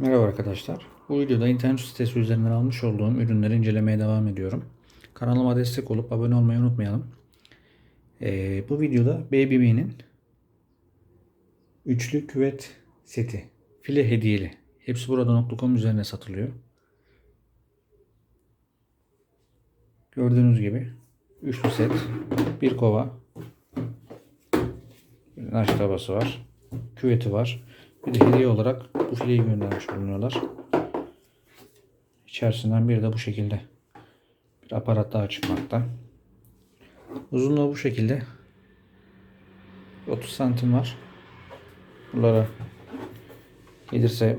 Merhaba arkadaşlar. Bu videoda internet sitesi üzerinden almış olduğum ürünleri incelemeye devam ediyorum. Kanalıma destek olup abone olmayı unutmayalım. Ee, bu videoda Baby Bee'nin üçlü küvet seti. File hediyeli. Hepsi burada.com üzerine satılıyor. Gördüğünüz gibi üçlü set, bir kova, bir naş tabası var, küveti var. Bir de hediye olarak bu fileyi göndermiş bulunuyorlar. İçerisinden bir de bu şekilde bir aparat daha çıkmakta. Uzunluğu bu şekilde 30 santim var. Buralara gelirse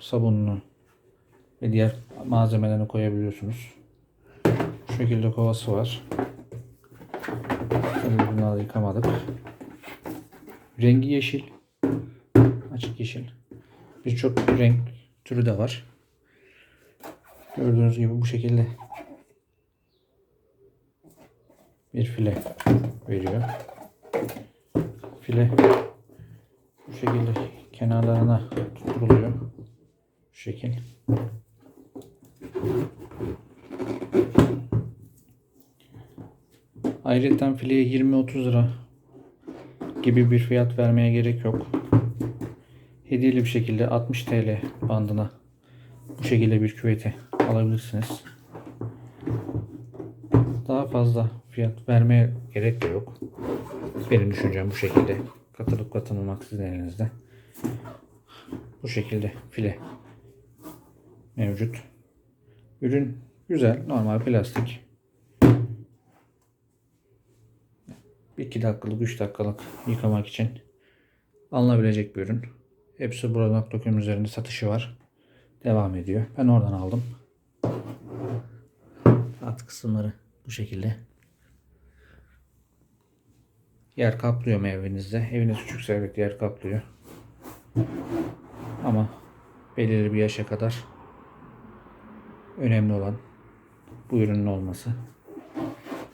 sabununu ve diğer malzemelerini koyabiliyorsunuz. Bu şekilde kovası var. Tabii bunları yıkamadık. Rengi yeşil. Açık yeşil. Birçok renk türü de var. Gördüğünüz gibi bu şekilde bir file veriyor. File bu şekilde kenarlarına tutturuluyor. Bu şekil. Ayrıca fileye 20-30 lira gibi bir fiyat vermeye gerek yok. Hediyeli bir şekilde 60 TL bandına bu şekilde bir küveti alabilirsiniz. Daha fazla fiyat vermeye gerek de yok. Benim düşüncem bu şekilde. Katılıp katılmamak sizin elinizde. Bu şekilde file mevcut. Ürün güzel. Normal plastik. 2 dakikalık 3 dakikalık yıkamak için alınabilecek bir ürün. Hepsi burada.com üzerinde satışı var. Devam ediyor. Ben oradan aldım. Alt kısımları bu şekilde. Yer kaplıyor mu evinizde? Eviniz küçükse evet yer kaplıyor. Ama belirli bir yaşa kadar önemli olan bu ürünün olması.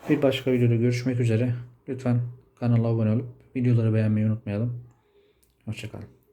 Bir başka videoda görüşmek üzere. Lütfen kanala abone olup videoları beğenmeyi unutmayalım. Hoşçakalın.